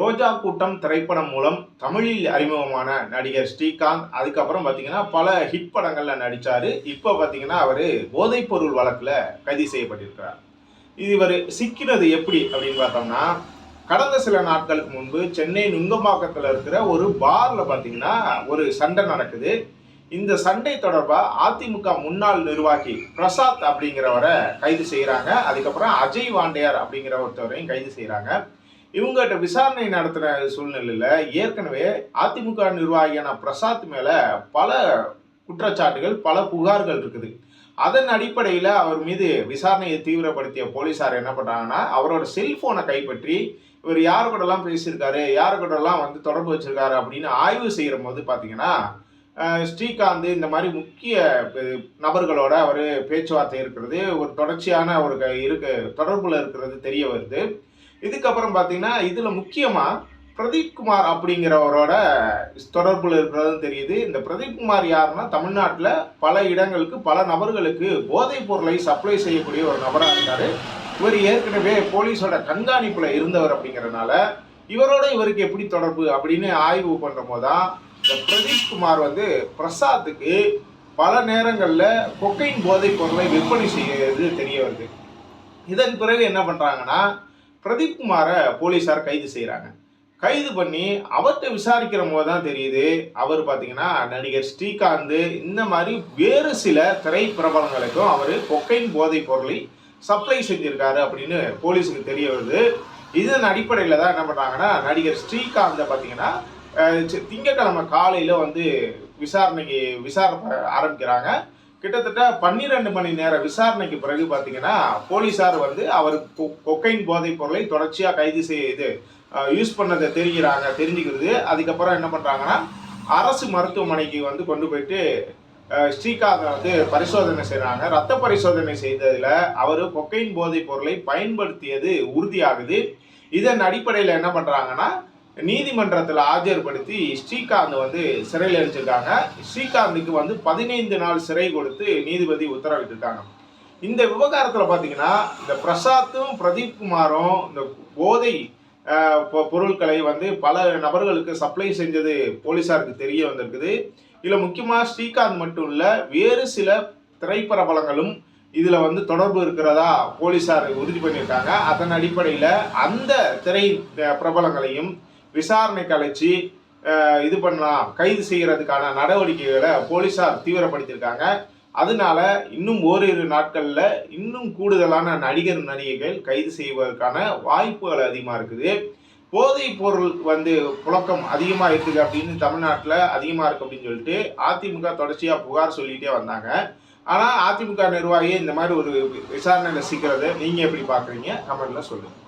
ரோஜா கூட்டம் திரைப்படம் மூலம் தமிழில் அறிமுகமான நடிகர் ஸ்ரீகாந்த் அதுக்கப்புறம் பார்த்தீங்கன்னா பல ஹிட் படங்களில் நடித்தார் இப்போ பார்த்தீங்கன்னா அவர் போதைப்பொருள் வழக்கில் கைது செய்யப்பட்டிருக்கிறார். இது இவர் சிக்கினது எப்படி அப்படின்னு பார்த்தோம்னா கடந்த சில நாட்களுக்கு முன்பு சென்னை நுங்கம்பாக்கத்தில் இருக்கிற ஒரு பாரில் பார்த்தீங்கன்னா ஒரு சண்டை நடக்குது. இந்த சண்டை தொடர்பாக அதிமுக முன்னாள் நிர்வாகி பிரசாத் அப்படிங்கிறவரை கைது செய்கிறாங்க அதுக்கப்புறம் அஜய் வாண்டியார் அப்படிங்கிற ஒருத்தவரையும் கைது செய்கிறாங்க இவங்ககிட்ட விசாரணை நடத்துகிற சூழ்நிலையில் ஏற்கனவே அதிமுக நிர்வாகியான பிரசாத் மேலே பல குற்றச்சாட்டுகள் பல புகார்கள் இருக்குது. அதன் அடிப்படையில் அவர் மீது விசாரணையை தீவிரப்படுத்திய போலீசார் என்ன பண்ணுறாங்கன்னா அவரோட செல்ஃபோனை கைப்பற்றி இவர் யார் கூடலாம் பேசியிருக்காரு யார் கூடலாம் வந்து தொடர்பு வச்சிருக்காரு அப்படின்னு ஆய்வு செய்கிற போது பார்த்தீங்கன்னா ஸ்ரீகாந்த் இந்த மாதிரி முக்கிய நபர்களோட அவர் பேச்சுவார்த்தை இருக்கிறது ஒரு தொடர்ச்சியான ஒரு க- இருக்கு தொடர்பில் இருக்கிறது தெரிய வருது. இதுக்கப்புறம் பார்த்தீங்கன்னா இதில் முக்கியமாக பிரதீப் குமார் அப்படிங்கிறவரோட தொடர்பில் இருக்கிறதும் தெரியுது. இந்த பிரதீப் குமார் யாருன்னா தமிழ்நாட்டில் பல இடங்களுக்கு பல நபர்களுக்கு போதைப் பொருளை சப்ளை செய்யக்கூடிய ஒரு நபராக இருந்தார் இவர் ஏற்கனவே போலீஸோட கண்காணிப்பில் இருந்தவர் அப்படிங்கிறனால இவரோட இவருக்கு எப்படி தொடர்பு அப்படின்னு ஆய்வு பண்ணுற போதுதான் இந்த பிரதீப் குமார் வந்து பிரசாத்துக்கு பல நேரங்களில் கொக்கைன் போதைப் பொருளை விற்பனை செய்யறது தெரிய வருது. இதன் பிறகு என்ன பண்ணுறாங்கன்னா பிரதீப் குமாரை போலீஸார் கைது செய்கிறாங்க கைது பண்ணி அவர்கிட்ட விசாரிக்கிற போது தான் தெரியுது அவர் பார்த்தீங்கன்னா நடிகர் ஸ்ரீகாந்த் இந்த மாதிரி வேறு சில திரைப்பிரபலங்களுக்கும் அவர் கொக்கைன் போதைப் பொருளை சப்ளை செஞ்சுருக்காரு அப்படின்னு போலீஸுக்கு தெரிய வருது. இதன் அடிப்படையில் தான் என்ன பண்ணுறாங்கன்னா நடிகர் ஸ்ரீகாந்தை பார்த்தீங்கன்னா சி- திங்கட்கிழமை காலையில் வந்து விசாரணைக்கு விசாரணை ஆரம்பிக்கிறாங்க. கிட்டத்தட்ட பன்னிரெண்டு மணி நேர விசாரணைக்கு பிறகு பார்த்தீங்கன்னா போலீசார் வந்து அவர் கொ- கொக்கைன் போதைப் பொருளை தொடர்ச்சியாக கைது செய்து யூஸ் பண்ணதை தெரிகிறாங்க தெரிஞ்சுக்கிறது. அதுக்கப்புறம் என்ன பண்ணுறாங்கன்னா அரசு மருத்துவமனைக்கு வந்து கொண்டு போயிட்டு ஸ்ரீகாந்த் வந்து பரிசோதனை செய்கிறாங்க ரத்த பரிசோதனை செய்ததில் அவர் கொக்கைன் போதைப் பொருளை பயன்படுத்தியது உறுதியாகுது. இதன் அடிப்படையில் என்ன பண்ணுறாங்கன்னா நீதிமன்றத்தில் ஆஜர்படுத்தி ஸ்ரீகாந்த் வந்து சிறையில் அடைச்சிருக்காங்க ஸ்ரீகாந்துக்கு வந்து பதினைந்து நாள் சிறை கொடுத்து நீதிபதி உத்தரவிட்டிருக்காங்க. இந்த விவகாரத்தில் பார்த்தீங்கன்னா இந்த பிரசாத்தும் பிரதீப் குமாரும் இந்த போதை பொ- பொருட்களை வந்து பல நபர்களுக்கு சப்ளை செஞ்சது போலீஸாருக்கு தெரிய வந்திருக்குது. இதில் முக்கியமாக ஸ்ரீகாந்த் மட்டும் இல்லை வேறு சில திரைப்பரபலங்களும் இதில் வந்து தொடர்பு இருக்கிறதா போலீஸார் உறுதி பண்ணியிருக்காங்க. அதன் அடிப்படையில் அந்த திரை பிரபலங்களையும் விசாரணைக்கு அழைச்சி இது பண்ணலாம் கைது செய்கிறதுக்கான நடவடிக்கைகளை போலீஸார் தீவிரப்படுத்தியிருக்காங்க. அதனால இன்னும் ஓரிரு நாட்களில் இன்னும் கூடுதலான நடிகர் நடிகைகள் கைது செய்வதற்கான வாய்ப்புகள் அதிகமாக இருக்குது. போதைப் பொருள் வந்து புழக்கம் அதிகமாக இருக்குது அப்படின்னு தமிழ்நாட்டில் அதிகமாக இருக்குது அப்படின்னு சொல்லிட்டு அதிமுக தொடர்ச்சியாக புகார் சொல்லிகிட்டே வந்தாங்க. ஆனால் அதிமுக நிர்வாகி இந்த மாதிரி ஒரு விசாரணையில் சிக்கிறத நீங்கள் எப்படி பார்க்குறீங்க கமெண்ட்டில் சொல்லுங்கள்